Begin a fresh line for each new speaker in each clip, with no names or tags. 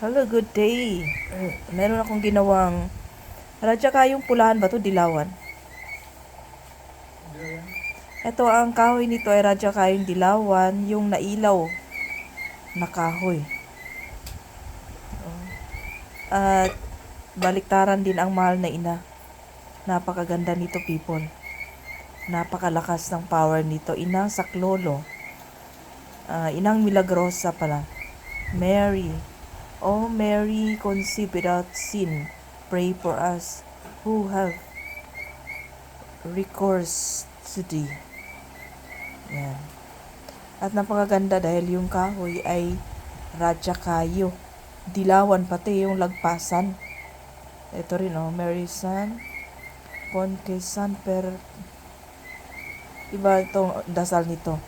Hello, good day. Uh, meron akong ginawang radya kayong pulahan ba to dilawan? Ito ang kahoy nito ay radya kayong dilawan, yung nailaw na kahoy. At baliktaran din ang mahal na ina. Napakaganda nito people. Napakalakas ng power nito. Inang Saklolo. Ah, inang Milagrosa pala. Mary. Oh Mary, conceived without sin, pray for us who have recourse to thee. Yan. At napakaganda dahil yung kahoy ay radya kayo. Dilawan pati yung lagpasan. Ito rin oh, Mary San, Pon kay San per iba itong dasal nito.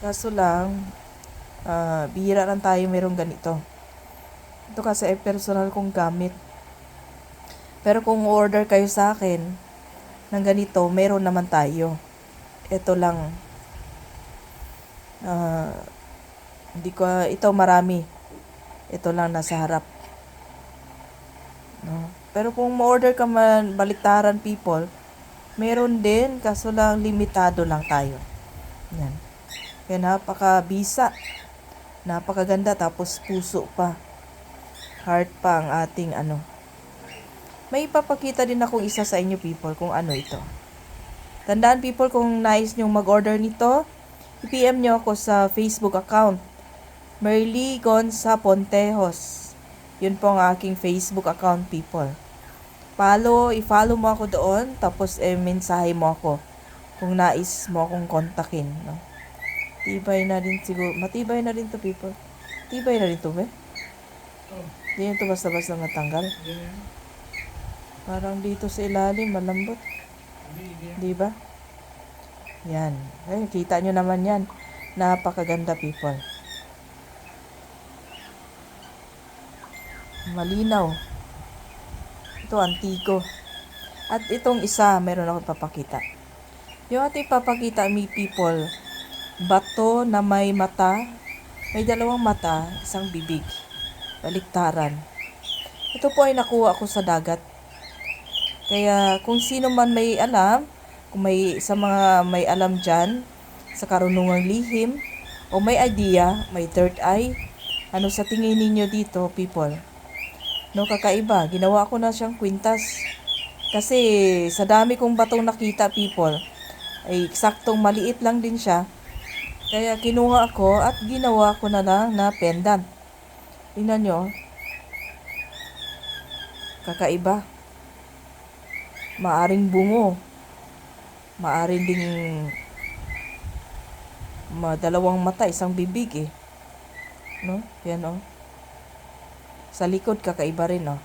Kaso lang, ah bihira lang tayo merong ganito. Ito kasi ay personal kong gamit. Pero kung order kayo sa akin ng ganito, meron naman tayo. Ito lang. ah hindi ko, ito marami. Ito lang nasa harap. No? Pero kung ma-order ka man, baliktaran people, meron din, kaso lang limitado lang tayo. Yan. Kaya napaka-bisa. Napakaganda tapos puso pa. Heart pa ang ating ano. May ipapakita din akong isa sa inyo people kung ano ito. Tandaan people kung nais nyong mag-order nito, i-PM nyo ako sa Facebook account. Merly Gonza Pontejos. Yun po ang aking Facebook account people. Follow, i-follow mo ako doon, tapos eh, mensahe mo ako kung nais mo akong kontakin. No? Tibay na rin siguro. Matibay na rin to people. Tibay na rin to, be. Hindi yun to basta-basta matanggal. Parang dito sa ilalim, malambot. Di ba? Yan. Ay, kita nyo naman yan. Napakaganda people. Malinaw. Ito, antiko. At itong isa, meron akong papakita. Yung ating papakita, me people, bato na may mata, may dalawang mata, isang bibig. Baliktaran. Ito po ay nakuha ko sa dagat. Kaya kung sino man may alam, kung may sa mga may alam dyan, sa karunungang lihim, o may idea, may third eye, ano sa tingin ninyo dito, people? No, kakaiba. Ginawa ko na siyang kwintas. Kasi sa dami kong batong nakita, people, ay eksaktong maliit lang din siya. Kaya kinuha ako at ginawa ko na lang na pendant. Tingnan nyo. Kakaiba. Maaring bungo. Maaring ding dalawang mata, isang bibig eh. No? Yan oh. Sa likod kakaiba rin oh.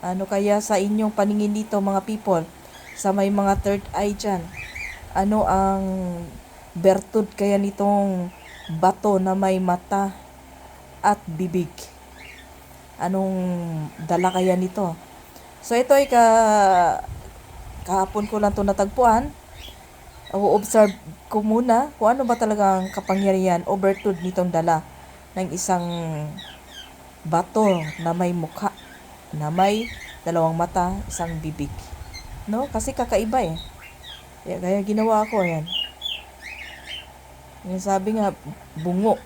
Ano kaya sa inyong paningin dito mga people? Sa may mga third eye dyan. Ano ang bertud kaya nitong bato na may mata at bibig? Anong dala kaya nito? So ito ay ka kahapon ko lang to natagpuan. O-observe ko muna kung ano ba talagang kapangyarihan o bertud nitong dala ng isang bato na may mukha, na may dalawang mata, isang bibig. No? Kasi kakaiba eh. Kaya, kaya ginawa ko yan. Yung sabi nga, bungo.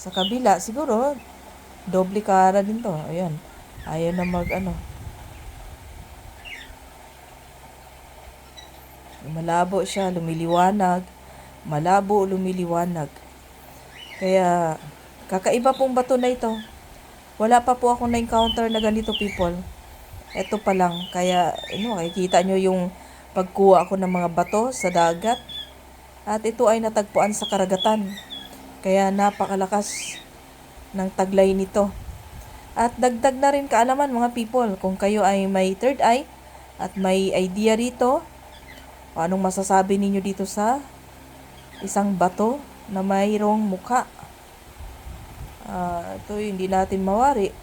Sa kabila, siguro, doble kara din to. Ayan. Ayaw na mag, ano. Malabo siya, lumiliwanag. Malabo, lumiliwanag. Kaya, kakaiba pong bato na ito. Wala pa po ako na-encounter na ganito people. Ito pa lang. Kaya, ano, makikita nyo yung pagkuha ako ng mga bato sa dagat. At ito ay natagpuan sa karagatan. Kaya napakalakas ng taglay nito. At dagdag na rin kaalaman mga people kung kayo ay may third eye at may idea rito anong masasabi ninyo dito sa isang bato na mayroong muka. Ah, ito hindi natin mawari.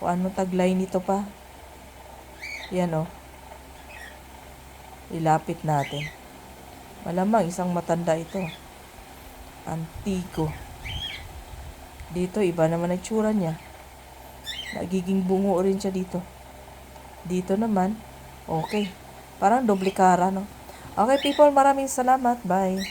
Kung ano taglay nito pa. Yan o. Ilapit natin. Malamang isang matanda ito. Antigo. Dito, iba naman ang tsura niya. Nagiging bungo rin siya dito. Dito naman, okay. Parang doble kara, no? Okay, people, maraming salamat. Bye.